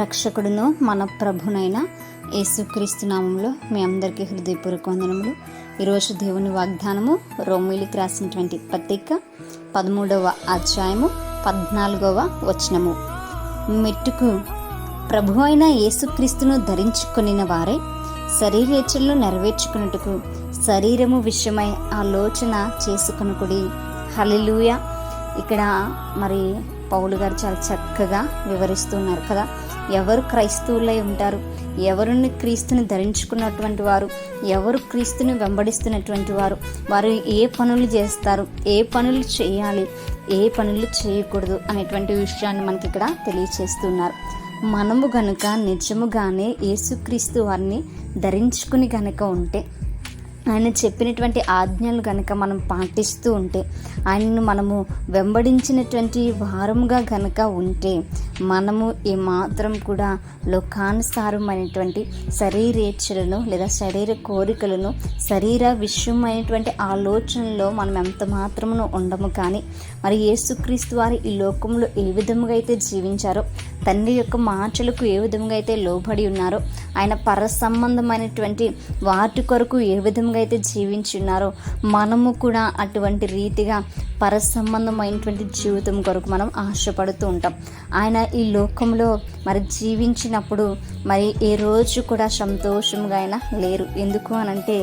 రక్షకుడును మన ప్రభునైన యేసుక్రీస్తు నామంలో మీ అందరికీ హృదయపూర్వక వందనములు. ఈరోజు దేవుని వాగ్దానము రోమిలికి రాసినటువంటి పత్రిక పదమూడవ అధ్యాయము పద్నాలుగవ వచనము. మెట్టుకు ప్రభు అయిన యేసుక్రీస్తును ధరించుకొనిన వారే శరీరేచ్ఛలను నెరవేర్చుకున్నట్టుకు శరీరము విషయమై ఆలోచన చేసుకునుకుడి. హలిలూయ ఇక్కడ మరి పౌలు గారు చాలా చక్కగా వివరిస్తున్నారు కదా. ఎవరు క్రైస్తవులై ఉంటారు? ఎవరిని క్రీస్తుని ధరించుకున్నటువంటి వారు? ఎవరు క్రీస్తుని వెంబడిస్తున్నటువంటి వారు? వారు ఏ పనులు చేస్తారు? ఏ పనులు చేయాలి? ఏ పనులు చేయకూడదు అనేటువంటి విషయాన్ని మనకి ఇక్కడ తెలియచేస్తున్నారు. మనము గనుక నిజముగానే యేసుక్రీస్తు వారిని ధరించుకుని గనుక ఉంటే ఆయన చెప్పినటువంటి ఆజ్ఞలు కనుక మనం పాటిస్తూ ఉంటే ఆయనను మనము వెంబడించినటువంటి వారముగా కనుక ఉంటే మనము ఏమాత్రం కూడా లోకానుసారమైనటువంటి శరీరేచ్ఛలను లేదా శరీర కోరికలను శరీర విషయమైనటువంటి ఆలోచనలో మనం ఎంత మాత్రమును ఉండము కానీ మరి యేసుక్రీస్తు వారి ఈ లోకంలో ఏ విధముగా అయితే జీవించారో తండ్రి యొక్క మాటలకు ఏ విధంగా అయితే లోబడి ఉన్నారో ఆయన పర సంబంధమైనటువంటి వాటి కొరకు ఏ విధంగా అయితే జీవించి ఉన్నారో మనము కూడా అటువంటి రీతిగా పర సంబంధమైనటువంటి జీవితం కొరకు మనం ఆశపడుతూ ఉంటాం. ఆయన ఈ లోకంలో మరి జీవించినప్పుడు మరి ఏ రోజు కూడా సంతోషంగా అయినా లేరు. ఎందుకు అనంటే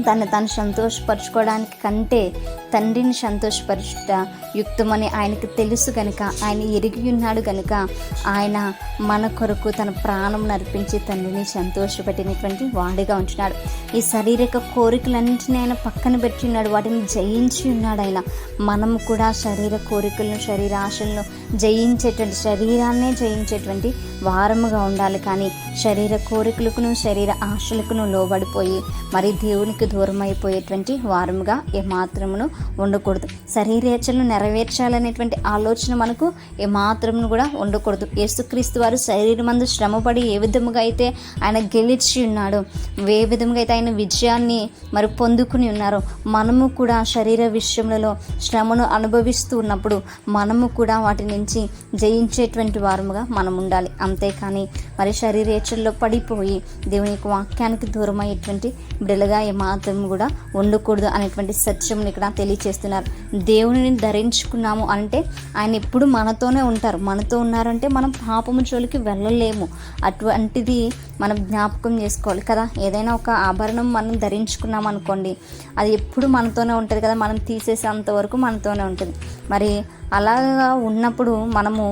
తను తను సంతోషపరచుకోవడానికి కంటే తండ్రిని సంతోషపరచుట యుక్తమని ఆయనకు తెలుసు కనుక ఆయన ఎరిగి ఉన్నాడు కనుక ఆయన మన కొరకు తన ప్రాణం నర్పించి తండ్రిని సంతోషపెట్టినటువంటి వాడిగా ఉంటున్నాడు. ఈ శారీరక కోరికలన్నింటినీ ఆయన పక్కన పెట్టి ఉన్నాడు. వాటిని జయించి ఉన్నాడు ఆయన. మనం కూడా శరీర కోరికలను శరీర ఆశలను జయించేటువంటి శరీరాన్నే జయించేటువంటి వారముగా ఉండాలి. కానీ శరీర కోరికలకును శరీర ఆశలకును లోబడిపోయి మరి దేవునికి దూరం అయిపోయేటువంటి వారముగా ఏమాత్రమును ఉండకూడదు. శరీరేచ్ఛలను నెరవేర్చాలనేటువంటి ఆలోచన మనకు ఏమాత్రమును కూడా ఉండకూడదు. యేసుక్రీస్తు వారు శరీరమందు శ్రమపడి ఏ విధముగా అయితే ఆయన గెలిచి ఉన్నాడో ఏ విధముగా అయితే ఆయన విజయాన్ని మరి పొందుకుని ఉన్నారో మనము కూడా శరీర విషయములలో శ్రమను అనుభవిస్తూ ఉన్నప్పుడు మనము కూడా వాటి నుంచి జయించేటువంటి వారముగా మనం ఉండాలి అంతేకాని మరి శరీరేచ్ఛల్లో పడిపోయి దేవుని యొక్క వాక్యానికి దూరమయ్యేటువంటి బిడలుగా ఏమాత్రం మాత్రం కూడా ఉండకూడదు అనేటువంటి సత్యం ఇక్కడ తెలియచేస్తున్నారు. దేవుని ధరించుకున్నాము అంటే ఆయన ఎప్పుడు మనతోనే ఉంటారు. మనతో ఉన్నారంటే మనం పాపము జోలికి వెళ్ళలేము. అటువంటిది మనం జ్ఞాపకం చేసుకోవాలి కదా. ఏదైనా ఒక ఆభరణం మనం ధరించుకున్నాం అనుకోండి అది ఎప్పుడు మనతోనే ఉంటుంది కదా. మనం తీసేసేంత వరకు మనతోనే ఉంటుంది. మరి అలాగా ఉన్నప్పుడు మనము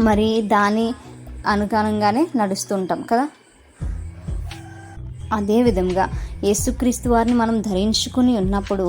మరి దాని అనుగుణంగానే నడుస్తుంటాం కదా. అదేవిధంగా యేసుక్రీస్తు వారిని మనం ధరించుకుని ఉన్నప్పుడు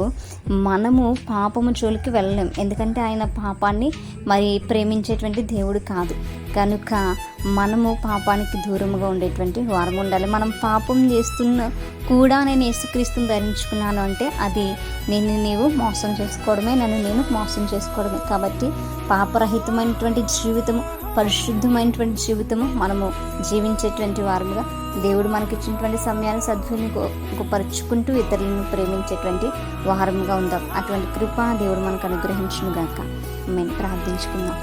మనము పాపము జోలికి వెళ్ళలేం. ఎందుకంటే ఆయన పాపాన్ని మరి ప్రేమించేటువంటి దేవుడు కాదు. కనుక మనము పాపానికి దూరంగా ఉండేటువంటి వారం ఉండాలి. మనం పాపం చేస్తున్న కూడా నేను యేసుక్రీస్తుని ధరించుకున్నాను అంటే అది నేను నీవు మోసం చేసుకోవడమే నన్ను నేను మోసం చేసుకోవడమే. కాబట్టి పాపరహితమైనటువంటి జీవితము పరిశుద్ధమైనటువంటి జీవితము మనము జీవించేటువంటి వారముగా దేవుడు మనకి ఇచ్చినటువంటి సమయాన్ని సద్వినియోగపరుచుకుంటూ ఇతరులను ప్రేమించేటువంటి వారముగా ఉందాం. అటువంటి కృప దేవుడు మనకు అనుగ్రహించును గాక మేము ప్రార్థించుకుందాం.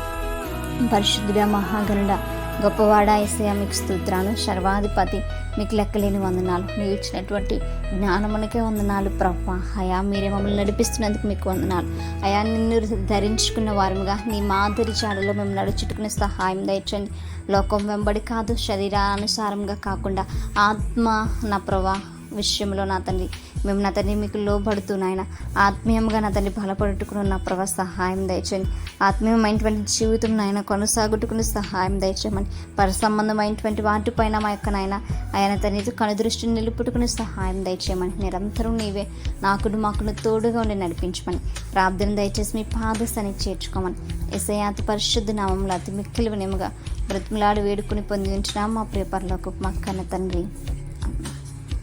పరిశుద్ధుడ మహాగణుడ గొప్పవాడ ఏసయ మీకు స్తోత్రాలు. సర్వాధిపతి మీకు లెక్కలేని వందనాలు. మీరు ఇచ్చినటువంటి జ్ఞానమునకే వందనాలు. ప్రభా అయా మీరే మమ్మల్ని నడిపిస్తున్నందుకు మీకు వందనాలు. అయా నిన్ను ధరించుకున్న వారముగా నీ మాదిరి చాడలో మేము నడుచుకునే సహాయం దయచండి. లోకం వెంబడి కాదు శరీరానుసారంగా కాకుండా ఆత్మ నా ప్రభా విషయంలో నా తండ్రి. మేము నా తండ్రి మీకు లోబడుతూ నాయన. ఆత్మీయంగా నా తండ్రి బలపడుకుని నా ప్రభా సహాయం దయచేయండి. ఆత్మీయమైనటువంటి జీవితం నాయన కొనసాగుటుకుని సహాయం దయచేయమని. పర సంబంధమైనటువంటి వాటిపైన మా యొక్క నాయన ఆయన తండ్రి కనుదృష్టిని నిలుపుటుకుని సహాయం దయచేయమని. నిరంతరం నీవే నాకు మాకును తోడుగా ఉండి నడిపించమని. ప్రార్థన దయచేసి మీ పాదస్థానికి చేర్చుకోమని. ఎసయాతి పరిశుద్ధ నామంలో అతి మిక్కిలి వినముగా బ్రతిమలాడి వేడుకుని పొందించిన మా ప్రియపరలోకి మా కన్న తండ్రి.